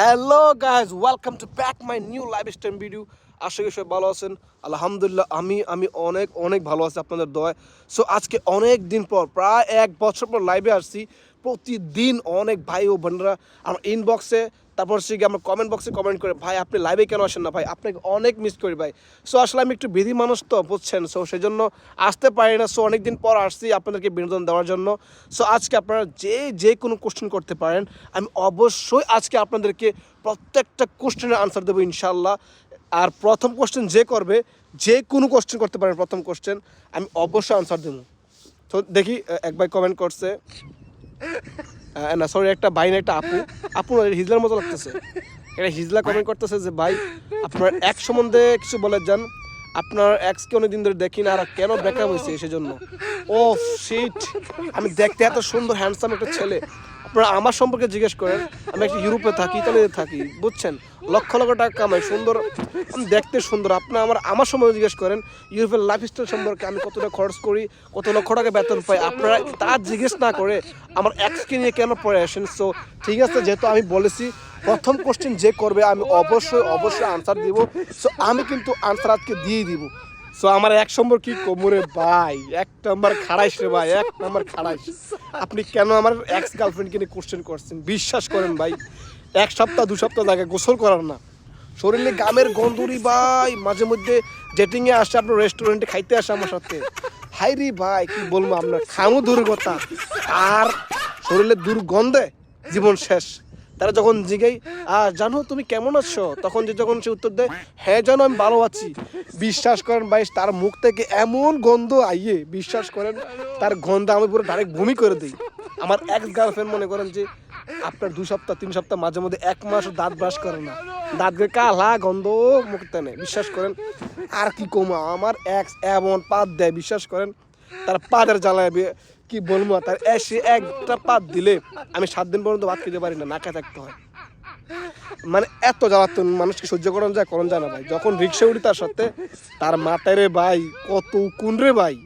Hello guys welcome to back my new lifestyle video আশা করি সবাই ভালো আছেন। আলহামদুলিল্লাহ, আমি আমি অনেক অনেক ভালো আছি আপনাদের দয় সো আজকে অনেক দিন পর, প্রায় এক বছর পর লাইভে আসছি। প্রতিদিন অনেক ভাই ও বোনরা আমার ইনবক্সে তারপর সে আমার কমেন্ট বক্সে কমেন্ট করে, ভাই, আপনি লাইভে কেন আসেন না? ভাই, আপনাকে অনেক মিস করি, ভাই। সো আসলে আমি একটু বিধি মানুষ তো, বুঝছেন? সো সেই জন্য আসতে পারি না। সো অনেক দিন পর আসছি আপনাদেরকে বিনোদন দেওয়ার জন্য। সো আজকে আপনারা যে যে কোনো কোশ্চেন করতে পারেন, আমি অবশ্যই আজকে আপনাদেরকে প্রত্যেকটা কোশ্চেনের আনসার দেবো ইনশাল্লাহ আর প্রথম কোশ্চেন যে করবে, যে কোনো কোশ্চেন করতে পারেন প্রথম কোশ্চেন আমি অবশ্যই আনসার দেবো। তো দেখি এক ভাই কমেন্ট করছে। না সরি একটা ভাই না, একটা আপু। আপু হিজলার মতো লাগতেছে। এটা হিজলা কমেন্ট করতেছে যে, ভাই, আপনার এক সম্বন্ধে কিছু বলে যান। আপনার এক্সকে অনেকদিন ধরে দেখি না, আর কেন ব্রেকআপ হয়েছে সেজন্য? ও শিট আমি দেখতে এত সুন্দর হ্যান্ডসাম একটা ছেলে। আপনারা আমার সম্পর্কে জিজ্ঞেস করেন। আমি একটা ইউরোপে থাকি, ইতালিতে থাকি, বুঝছেন? লক্ষ লক্ষ টাকা কামাই, সুন্দর দেখতে সুন্দর। আপনার আমার আমার সময় জিজ্ঞেস করেন, ইউরোপের লাইফস্টাইল সম্পর্কে আমি কতটা খরচ করি, কত লক্ষ টাকা বেতন পাই, আপনারা তা জিজ্ঞেস না করে আমার এক্সকে নিয়ে কেন পড়ে আসেন? সো ঠিক আছে, যেহেতু আমি বলেছি, প্রথম কোশ্চেন যে করবে, আমি অবশ্যই অবশ্যই আনসার দিব। সো আমি কিন্তু আনসার আজকে দিয়ে দিব। সো আমার এক নম্বর কি কোমরে ভাই? এক নম্বর খাড়াইস রে ভাই, এক নম্বর খাড়াইস আপনি কেন আমার এক্স গার্লফ্রেন্ডকে নিয়ে কোশ্চেন করছেন? বিশ্বাস করেন ভাই, এক সপ্তাহ, দু সপ্তাহ লাগে গোসল করার না। শরীরে গামের গন্ধুরি ভাই, মাঝে মধ্যে জেটিংয়ে আসে আপনার রেস্টুরেন্টে খাইতে আসে আমার সাথে। হাই রে ভাই, কি বলব আপনার? খামো দূর কথা। আর শরীরে দুর্গন্ধে জীবন শেষ। তারা যখন জিগাই আর জানো তুমি কেমন আছো? তখন যে যখন সে উত্তর দেয় হ্যাঁ জানো, আমি ভালো আছি। বিশ্বাস করেন ভাই, তার মুখ থেকে এমন গন্ধ আইয়ে, বিশ্বাস করেন, তার গন্ধ আমি পুরো ডাইরেক্ট ভূমি করে দিই। আমার এক্স গার্লফ্রেন্ড মনে করেন যে আপনার দু সপ্তাহ, তিন সপ্তাহ মাঝে মধ্যে এক মাস দাঁত ব্রাশ করে না। দাঁত গিয়ে কালা গন্ধ মুখ টানে বিশ্বাস করেন? আর কি কমা, আমার এক্স এমন পাত দেয়, বিশ্বাস করেন? তার পাদের জ্বালায় কি বলব, তার এসে একটা পাত দিলে আমি সাত দিন পর্যন্ত ভাত খেতে পারি না নাকে থাকতে হয়। মানে এত জ্বালাতন মানুষকে সহ্য করানো যায় করণ যায় না ভাই। যখন রিক্সা উঠি তার সাথে, তার মাথায় রে ভাই, কত উকুন রে ভাই।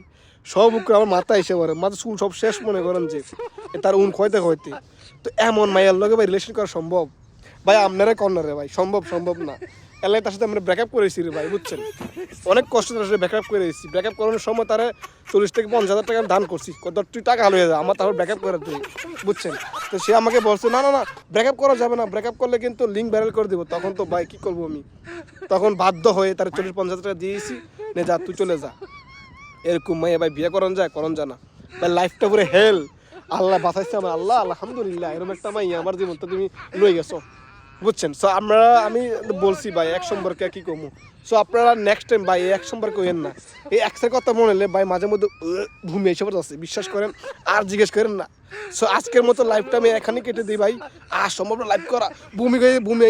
সব উকুন আমার মাথা এসে পড়ে মাথা চুল সব শেষ মনে করেন যে তার উন খয়তে খয়তে তো এমন মায়ের লগে ভাই রিলেশন করা সম্ভব? ভাই, আপনারা কর্নার রে ভাই, সম্ভব সম্ভব না। এলাই তার সাথে আমরা ব্রেকআপ করেছি রে ভাই, বুঝছেন? অনেক কষ্ট তার সাথে ব্রেকআপ করে এসেছি। ব্রেকআপ করানোর সময় তারা চল্লিশ থেকে পঞ্চাশ হাজার টাকা দান করছি। কত তুই টাকা হালো যা, আমার তারপর ব্রেকআপ করে তুই বুঝছেন? তো সে আমাকে বলছে, না না না ব্রেকআপ করা যাবে না ব্রেকআপ করলে কিন্তু লিঙ্ক ভাইরাল করে দেবো। তখন তো ভাই কী করব আমি? তখন বাধ্য হয়ে তার চল্লিশ পঞ্চাশ টাকা দিয়েছি, নে যা, তুই চলে যা। এরকম মাইয়া ভাই বিয়ে করন যায় করন যায় না। লাইফটা পুরো হেল আল্লাহ বাঁচাইছে আমার আল্লাহ, আলহামদুলিল্লাহ এরকম একটা মাইয়া আমার জীবনটা তুমি লই গেছো। বুঝছেন? সো আমরা, আমি বলছি ভাই, এক সম্পর্কে কি কমু? সো আপনারা নেক্সট টাইম ভাই, এক সম্পর্কে হইেন না। এই এক্সের কথা মনে হলে ভাই, মাঝে মধ্যে ভূমি এসে আছে বিশ্বাস করেন, আর জিজ্ঞেস করেন না। সো আজকের মতো লাইফটা আমি এখানে কেটে দিই ভাই। আর সম্ভব লাইভ করা। ভূমি ভূমি